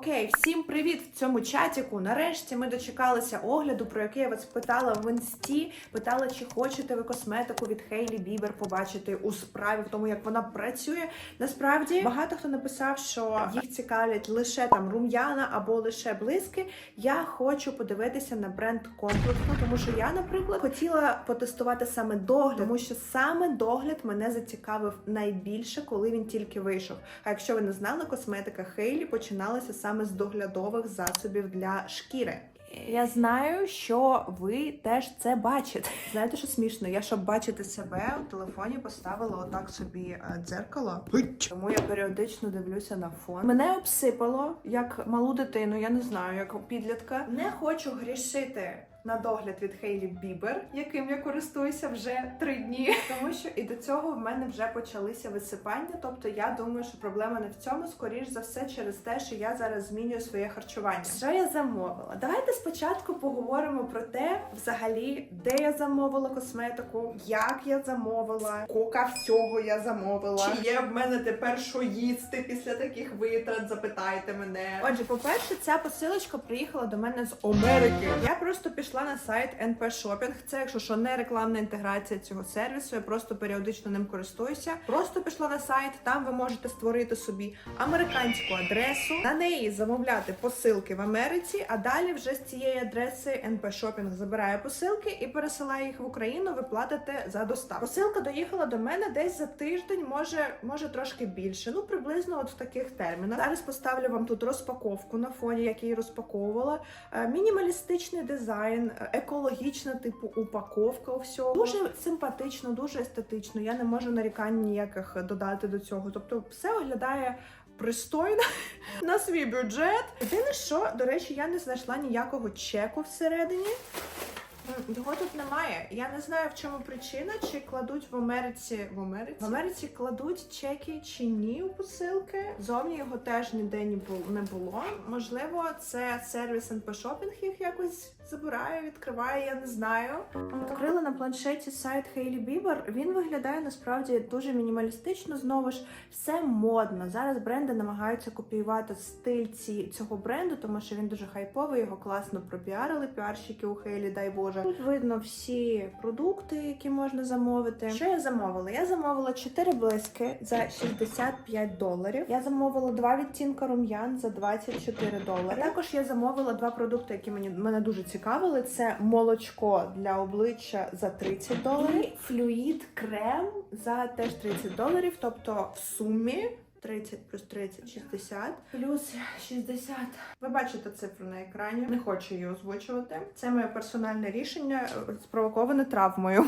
Окей, всім привіт в цьому чатіку. Нарешті ми дочекалися огляду, про який я вас питала в інсті. Питала, чи хочете ви косметику від Хейлі Бібер побачити у справі, в тому як вона працює. Насправді багато хто написав, що їх цікавлять лише там рум'яна або лише блиски. Я хочу подивитися на бренд комплексно, тому що я, наприклад, хотіла потестувати саме догляд, тому що саме догляд мене зацікавив найбільше, коли він тільки вийшов. А якщо ви не знали, косметика Хейлі починалася саме з доглядових засобів для шкіри. Я знаю, що ви теж це бачите. Знаєте, що смішно? Я щоб бачити себе у телефоні поставила отак собі е, дзеркало. Тому я періодично дивлюся на фон. Мене обсипало як малу дитину, я не знаю, як підлітка. Не хочу грішити. На догляд від Хейлі Бібер, яким я користуюся вже три дні, тому що і до цього в мене вже почалися висипання. Тобто я думаю, що проблема не в цьому, скоріш за все, через те, що я зараз змінюю своє харчування. Що я замовила? Давайте спочатку поговоримо про те, взагалі, де я замовила косметику, як я замовила, кока всього я замовила. Чи є в мене тепер що їсти після таких витрат? Запитайте мене. Отже, по-перше, ця посилочка приїхала до мене з Америки. Я просто пішла на сайт NP Shopping. Це, якщо що, не рекламна інтеграція цього сервісу. Я просто періодично ним користуюся. Просто пішла на сайт. Там ви можете створити собі американську адресу, на неї замовляти посилки в Америці. А далі вже з цієї адреси NP Shopping забирає посилки і пересилає їх в Україну. Ви платите за доставку. Посилка доїхала до мене десь за тиждень, може, може трошки більше. Ну приблизно от в таких термінах. Зараз поставлю вам тут розпаковку на фоні, як її розпаковувала. Е, Мінімалістичний дизайн, е, екологічна типу упаковка у всього. Дуже симпатично, дуже естетично. Я не можу нарікань ніяких додати до цього. Тобто, все виглядає. Пристойно на свій бюджет. Єдине, що, до речі, я не знайшла ніякого чеку всередині. Його тут немає. Я не знаю, в чому причина, чи кладуть в Америці в Америці. В Америці кладуть чеки чи ні у посилки. Зовні його теж ніде не було. Можливо, це сервіс NP Shopping їх якось забирає, відкриває. Я не знаю. Відкрила на планшеті сайт Хейлі Бібер. Він виглядає насправді дуже мінімалістично. Знову ж все модно. Зараз бренди намагаються копіювати стиль ці, цього бренду, тому що він дуже хайповий. Його класно пропіарили. Піарщики у Хейлі, дай Боже. Тут видно всі продукти, які можна замовити. Що я замовила? Я замовила 4 блиски за 65 доларів. Я замовила два відтінка рум'ян за 24 долари. Також я замовила два продукти, які мені мене дуже цікавили. Це молочко для обличчя за 30 доларів, і флюїд крем за теж 30 доларів. Тобто в сумі 30 плюс 30 – 60, плюс 60. Ви бачите цифру на екрані. Не хочу її озвучувати. Це моє персональне рішення, спровоковане травмою.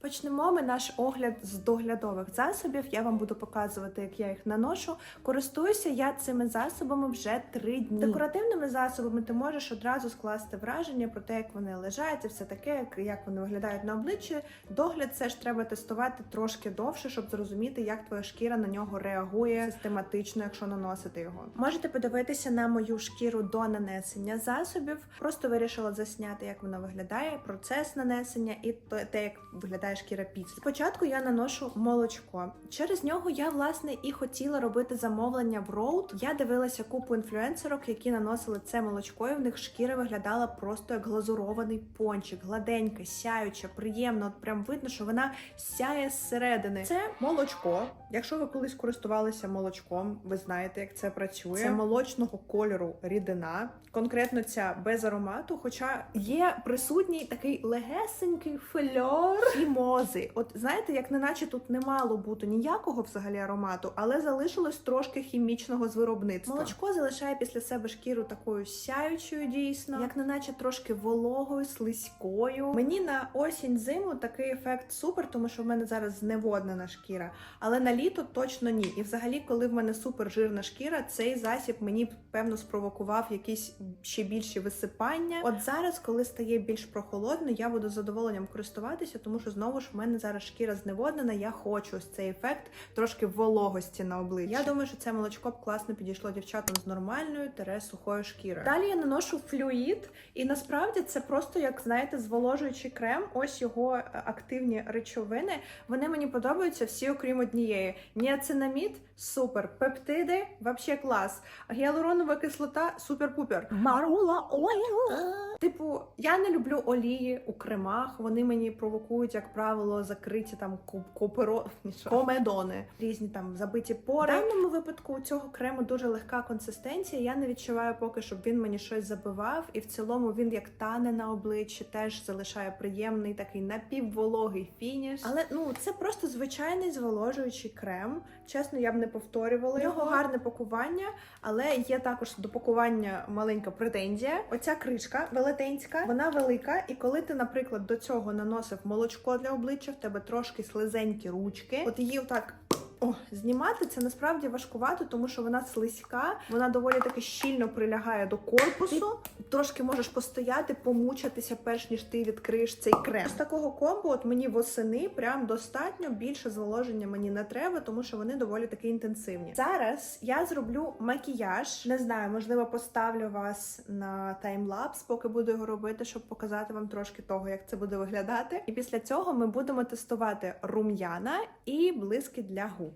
Почнемо ми наш огляд з доглядових засобів. Я вам буду показувати, як я їх наношу. Користуюся я цими засобами вже три дні. Декоративними засобами ти можеш одразу скласти враження про те, як вони лежать, і все таке, як, вони виглядають на обличчі. Догляд це ж треба тестувати трошки довше, щоб зрозуміти, як твоя шкіра на нього реагує систематично, якщо наносити його. Можете подивитися на мою шкіру до нанесення засобів. Просто вирішила засняти, як вона виглядає, процес нанесення і те, як виглядає шкіра після. Спочатку я наношу молочко. Через нього я власне і хотіла робити замовлення в роуд. Я дивилася купу інфлюенсерок, які наносили це молочко, і в них шкіра виглядала просто як глазурований пончик, гладенька, сяюча, приємно. От прям видно, що вона сяє зсередини. Це молочко. Якщо ви колись користувалися молочком, ви знаєте, як це працює. Це молочного кольору рідина, конкретно ця без аромату. Хоча є присутній такий легесенький фльор і мози. От знаєте, як неначе тут не мало бути ніякого взагалі аромату, але залишилось трошки хімічного з виробництва. Молочко залишає після себе шкіру такою сяючою, дійсно, як неначе трошки вологою, слизькою. Мені на осінь зиму такий ефект супер, тому що в мене зараз зневоднена шкіра. Але на літо точно ні. І взагалі, коли в мене супер жирна шкіра, цей засіб мені певно спровокував якісь ще більші висипання. От зараз, коли стає більш прохолодно, я буду задоволенням користуватися, тому що знову ж в мене зараз шкіра зневоднена. Я хочу ось цей ефект трошки вологості на обличчі. Я думаю, що це молочко б класно підійшло дівчатам з нормальною тере сухою шкірою. Далі я наношу флюїд, і насправді це просто як знаєте, зволожуючий крем. Ось його е, активні речовини. Вони мені подобаються всі, окрім однієї. Кремики. Ніацинамід супер. Пептиди вообще клас. Гіалуронова кислота супер-пупер. Марула oil. Типу, я не люблю олії у кремах. Вони мені провокують, як правило, закриті там куперо... комедони, різні там забиті пори. В даному випадку у цього крему дуже легка консистенція. Я не відчуваю поки, щоб він мені щось забивав, і в цілому він як тане на обличчі, теж залишає приємний такий напіввологий фініш. Але ну це просто звичайний зволожуючий крем. Чесно, я б не повторювала. У нього гарне пакування, але є також до пакування маленька претензія. Оця кришка велетенська, вона велика, і коли ти, наприклад, до цього наносив молочко для обличчя, в тебе трошки слизенькі ручки. От її отак. О, знімати це насправді важкувато, тому що вона слизька, вона доволі таки щільно прилягає до корпусу. Ти трошки можеш постояти, помучатися, перш ніж ти відкриєш цей крем. З такого комбо, от мені восени прям достатньо більше зволоження мені не треба, тому що вони доволі таки інтенсивні. Зараз я зроблю макіяж. Не знаю, можливо, поставлю вас на таймлапс, поки буду його робити, щоб показати вам трошки того, як це буде виглядати. І після цього ми будемо тестувати рум'яна і блиски для губ.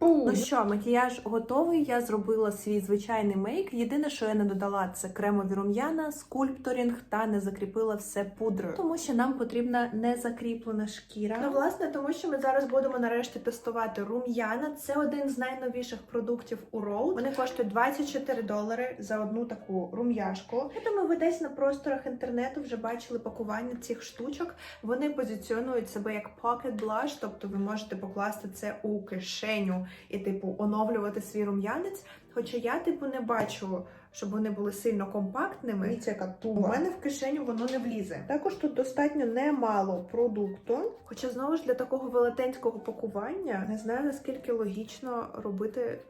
Ну що, макіяж готовий. Я зробила свій звичайний мейк. Єдине, що я не додала, це кремові рум'яна, скульпторінг та не закріпила все пудрою, тому що нам потрібна не закріплена шкіра. Ну, власне, тому що ми зараз будемо нарешті тестувати рум'яна. Це один з найновіших продуктів у Rode. Вони коштують 24 долари за одну таку рум'яшку. Я думаю, ви десь на просторах інтернету вже бачили пакування цих штучок. Вони позиціонують себе як pocket blush, тобто ви можете покласти це у кишеню і, типу, оновлювати свій рум'янець. Хоча я, типу, не бачу, щоб вони були сильно компактними. Дивіться, яка туба. У мене в кишеню воно не влізе. Також тут достатньо немало продукту. Хоча знову ж для такого велетенського пакування не знаю наскільки логічно робити.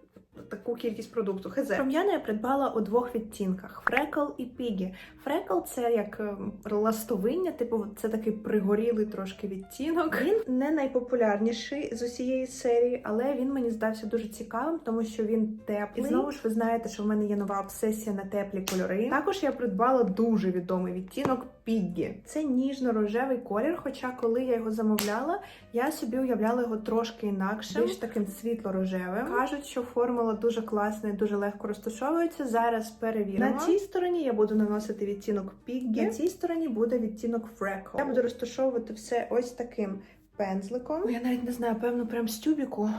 Таку кількість продукту. Хз. Рум'яна я придбала у двох відтінках: Фрекл і Пігі. Фрекл це як ем, ластовиння, типу, це такий пригорілий трошки відтінок. Він не найпопулярніший з усієї серії, але він мені здався дуже цікавим, тому що він теплий. І знову ж ви знаєте, що в мене є нова обсесія на теплі кольори. Також я придбала дуже відомий відтінок Піггі. Це ніжно-рожевий колір. Хоча, коли я його замовляла, я собі уявляла його трошки інакшим, більш таким світло-рожевим. Кажуть, що формула дуже класна і дуже легко розташовується. Зараз перевіримо. На цій стороні я буду наносити відтінок Піггі, на цій стороні буде відтінок Freckle. Я буду розташовувати все ось таким пензликом. Я навіть не знаю, певно, прям з тюбіку.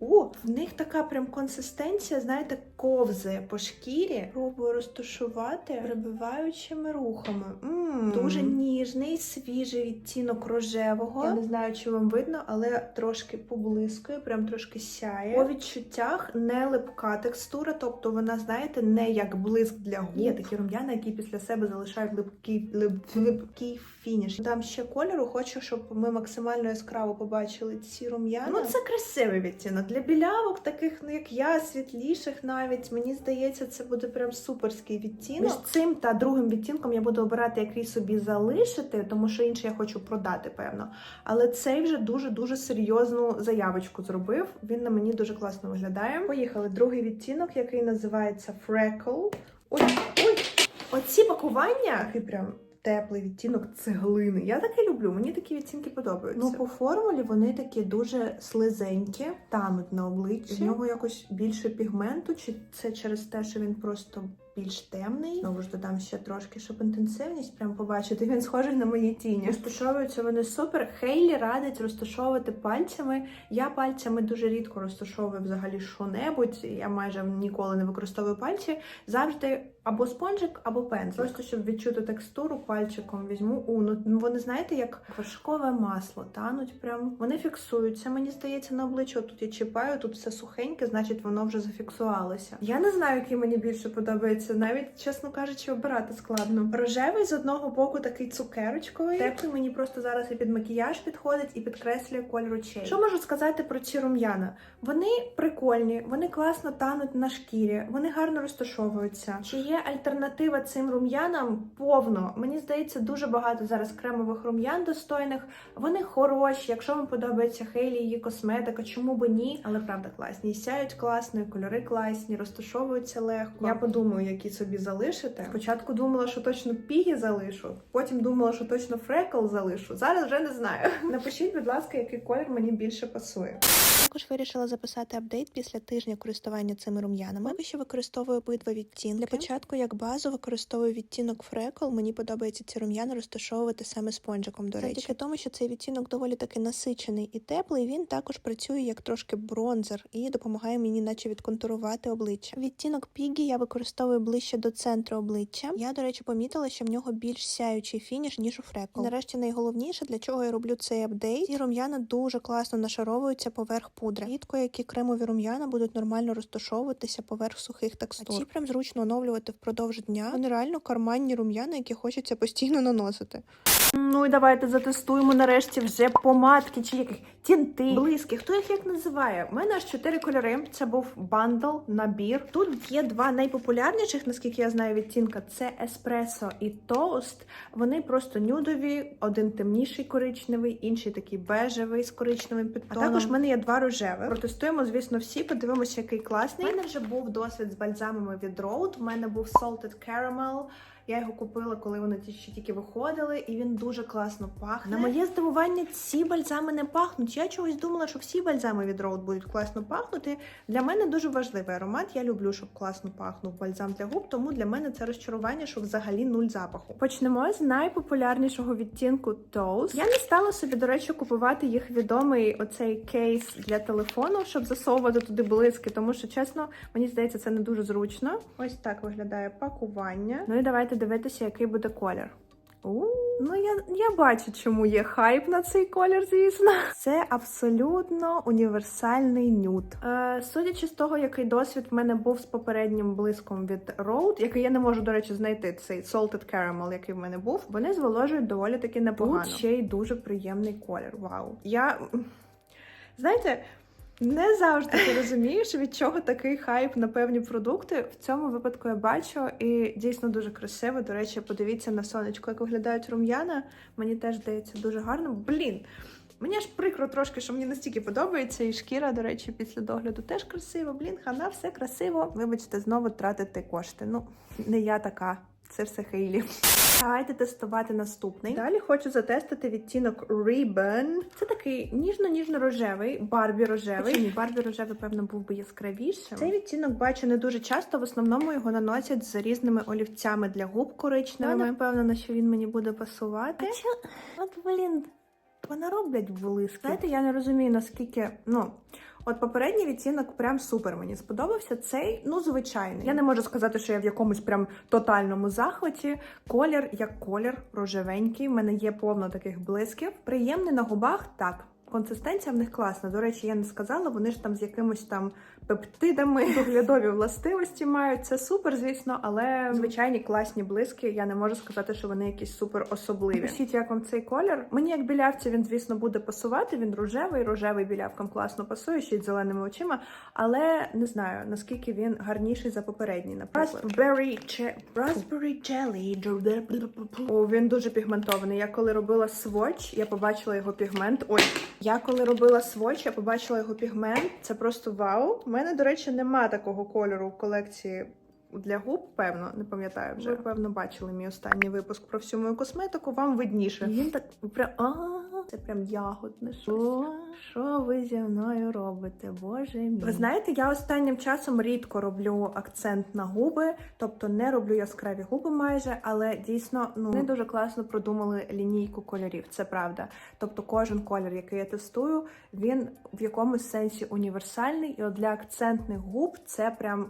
О, в них така прям консистенція, знаєте, ковзи по шкірі. Пробую розташувати прибиваючими рухами. м Дуже ніжний, свіжий відтінок рожевого. Я не знаю, чи вам видно, але трошки поблискує, прям трошки сяє. По відчуттях не липка текстура, тобто вона, знаєте, не як блиск для губ. Є такі рум'яна, які після себе залишають липкий, лип, липкий фініш. Там ще кольору, хочу, щоб ми максимально яскраво побачили ці рум'яна. Ну, це красивий відтінок. Для білявок, таких, ну як я, світліших навіть, мені здається, це буде прям суперський відтінок. Між цим та другим відтінком я буду обирати, який собі залишити, тому що інший я хочу продати, певно. Але цей вже дуже-дуже серйозну заявочку зробив. Він на мені дуже класно виглядає. Поїхали. Другий відтінок, який називається Freckle. Ой, ой! Оці пакування, прям теплий відтінок цеглини. Я таке люблю, мені такі відтінки подобаються. Ну, по формулі вони такі дуже слизенькі, тануть на обличчі. В нього якось більше пігменту, чи це через те, що він просто більш темний. Знову ж додам ще трошки, щоб інтенсивність прям побачити. Він схожий на мої тіні. Розташовуються вони супер. Хейлі радить розташовувати пальцями. Я пальцями дуже рідко розташовую взагалі що-небудь. Я майже ніколи не використовую пальці. Завжди або спонжик, або пензлик. Просто щоб відчути текстуру, пальчиком візьму. У, ну вони знаєте, як вершкове масло тануть. Прям вони фіксуються. Мені здається, на обличчя тут я чіпаю, тут все сухеньке, значить воно вже зафіксувалося. Я не знаю, який мені більше подобається. Навіть чесно кажучи, обирати складно. Рожевий з одного боку такий цукерочковий. Теплий мені просто зараз і під макіяж підходить, і підкреслює колір очей. Що можу сказати про ці рум'яна? Вони прикольні, вони класно тануть на шкірі, вони гарно розташовуються. Чи є альтернатива цим рум'янам? Повно. Мені здається, дуже багато зараз кремових рум'ян достойних. Вони хороші. Якщо вам подобається Хейлі, її косметика, чому би ні? Але правда класні. І сяють класно, і кольори класні, розташовуються легко. Я подумаю, які собі залишите. Спочатку думала, що точно пігі залишу, потім думала, що точно фрекл залишу. Зараз вже не знаю. Напишіть, будь ласка, який колір мені більше пасує. Також вирішила записати апдейт після тижня користування цими рум'янами. Поки що використовую обидва відтінки. Для початку, як базу, використовую відтінок Freckle. Мені подобається ці рум'яна розташовувати саме спонжиком. До речі, завдяки тому, що цей відтінок доволі таки насичений і теплий. Він також працює як трошки бронзер і допомагає мені, наче відконтурувати обличчя. Відтінок Пігі я використовую ближче до центру обличчя. Я, до речі, помітила, що в нього більш сяючий фініш ніж у Freckle. І нарешті найголовніше, для чого я роблю цей апдейт. Ці рум'яна дуже класно нашаровуються поверх пудри. Рідко які кремові рум'яна будуть нормально розташовуватися поверх сухих текстур. А ці прям зручно оновлювати впродовж дня. Вони реально карманні рум'яна, які хочеться постійно наносити. Ну і давайте затестуємо нарешті вже помадки чи яких тінти, блиски. Хто їх як називає? У мене аж чотири кольори. Це був бандл, набір. Тут є два найпопулярніших, наскільки я знаю, відтінка. Це еспресо і тост. Вони просто нюдові, один темніший коричневий, інший такий бежевий з коричневим підтоном. А також в мене є два рожевих. Протестуємо, звісно, всі. Подивимося, який класний. У мене вже був досвід з бальзамами від Rode. У мене був Salted Caramel. Я його купила, коли вони ті- ще тільки виходили, і він дуже класно пахне. На моє здивування, ці бальзами не пахнуть. Я чогось думала, що всі бальзами від Rode будуть класно пахнути. Для мене дуже важливий аромат. Я люблю, щоб класно пахнув бальзам для губ, тому для мене це розчарування, що взагалі нуль запаху. Почнемо з найпопулярнішого відтінку Toast. Я не стала собі, до речі, купувати їх відомий оцей кейс для телефону, щоб засовувати туди блиски, тому що чесно, мені здається, це не дуже зручно. Ось так виглядає пакування. Ну і давайте дивитися, який буде колір. У, ну я, я бачу, чому є хайп на цей колір, звісно. Це абсолютно універсальний нюд. Е, судячи з того, який досвід в мене був з попереднім блиском від Rode, який я не можу, до речі, знайти цей Salted Caramel, який в мене був, вони зволожують доволі таки непогано. Тут ще й дуже приємний колір. Вау. Я знаєте. Не завжди ти розумієш, від чого такий хайп на певні продукти. В цьому випадку я бачу і дійсно дуже красиво. До речі, подивіться на сонечко, як виглядають рум'яна. Мені теж здається дуже гарно. Блін. Мені аж прикро трошки, що мені настільки подобається, і шкіра, до речі, після догляду теж красиво. Блін, хана, все красиво. Вибачте, знову тратити кошти. Ну, не я така, це все Хейлі. Давайте тестувати наступний. Далі хочу затестити відтінок Ribbon. Це такий ніжно-ніжно-рожевий, барбі рожевий. Ні, барбі рожевий, певно, був би яскравішим. Цей відтінок бачу не дуже часто. В основному його наносять з різними олівцями для губ коричневими. Я не впевнена, що він мені буде пасувати. А чо? От, блін, вони роблять блиски. Знаєте, я не розумію, наскільки, ну. От попередній відтінок прям супер мені сподобався. Цей, ну, звичайний. Я не можу сказати, що я в якомусь прям тотальному захваті. Колір як колір, рожевенький. В мене є повно таких блисків. Приємний на губах, так. Консистенція в них класна. До речі, я не сказала, вони ж там з якимось там пептидами доглядові властивості мають. Це супер, звісно, але звичайні класні блиски. Я не можу сказати, що вони якісь супер особливі. Пишіть, як вам цей колір. Мені як білявці він, звісно, буде пасувати. Він рожевий, рожевий білявкам класно пасує, ще й зеленими очима. Але не знаю наскільки він гарніший за попередній. Наприклад, Raspberry, che- Raspberry Jelly. О, він дуже пігментований. Я коли робила сводч, я побачила його пігмент. Ой, я коли робила сводч, я побачила його пігмент. Це просто вау. Мене, до речі, нема такого кольору в колекції. Для губ, певно, не пам'ятаю вже. Ви, певно, бачили мій останній випуск про всю мою косметику, вам видніше. Він так прям це прям ягодне щось. Що ви зі мною робите? Боже мій. Ви знаєте, я останнім часом рідко роблю акцент на губи, тобто не роблю яскраві губи майже, але дійсно ну не дуже класно продумали лінійку кольорів. Це правда. Тобто, кожен колір, який я тестую, він в якомусь сенсі універсальний, і от для акцентних губ це прям.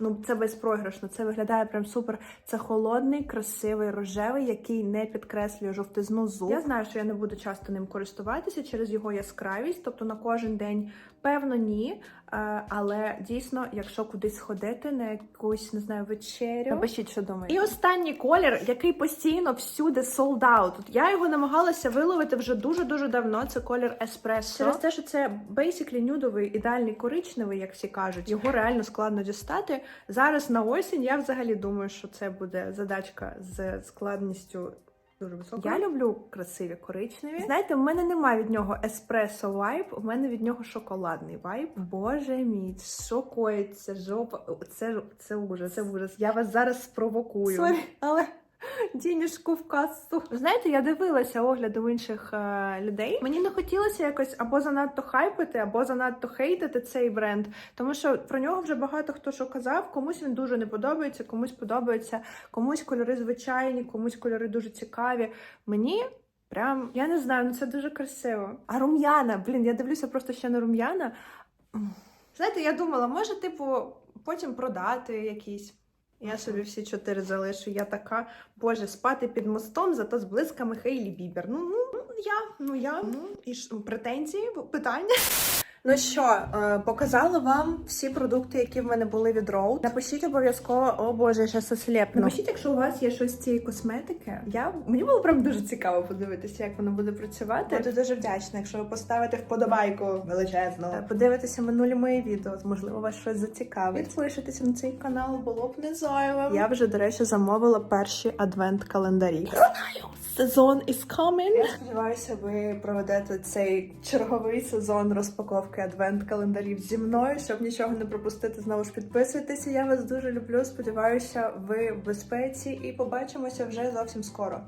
Ну, це безпрограшно, це виглядає прям супер. Це холодний, красивий, рожевий, який не підкреслює жовтизну зуб. Я знаю, що я не буду часто ним користуватися через його яскравість, тобто на кожен день, певно, ні. Е, Але дійсно, якщо кудись сходити на якусь, не знаю, вечерю, напишіть, що думаєте. І останній колір, який постійно всюди sold out. Я його намагалася виловити вже дуже-дуже давно. Це колір еспресо. Через те, що це basically нюдовий, ідеальний коричневий, як всі кажуть. Його реально складно дістати. Зараз на осінь я взагалі думаю, що це буде задачка з складністю Дуже високо. Я люблю красиві коричневі. Знаєте, в мене немає від нього еспресо вайб, у мене від нього шоколадний вайб. Боже мій, що коїться, жопа. Це, це ужас, це ужас. Я вас зараз спровокую. Sorry, але денежку в касу. Знаєте, я дивилася огляди у інших е, людей. Мені не хотілося якось або занадто хайпити, або занадто хейтити цей бренд, тому що про нього вже багато хто що казав. Комусь він дуже не подобається, комусь подобається, комусь кольори звичайні, комусь кольори дуже цікаві. Мені. Прям я не знаю, ну це дуже красиво. А рум'яна, блін, я дивлюся просто ще на рум'яна. Знаєте, я думала, може, типу, потім продати якісь. Я собі всі чотири залишу. Я така, боже, спати під мостом, зато з блисками Хейлі Бібер. Ну, ну, ну я, ну я, ну і ж претензії, питання. Ну що, е, показала вам всі продукти, які в мене були від Road. Напишіть обов'язково, о боже, я щас ослепну. Напишіть, якщо у вас є щось цієї косметики. Я мені було прям дуже цікаво подивитися, як воно буде працювати. Буду дуже вдячна, якщо ви поставите вподобайку величезну. Подивитися минулі мої відео. Можливо, вас щось зацікавить. Підпишитися на цей канал було б не зайвим. Я вже, до речі, замовила перші адвент-календарі. Сезон is coming. Я сподіваюся, ви проведете цей черговий сезон розпаковки адвент-календарів зі мною, щоб нічого не пропустити. Знову ж підписуйтеся. Я вас дуже люблю. Сподіваюся, ви в безпеці і побачимося вже зовсім скоро.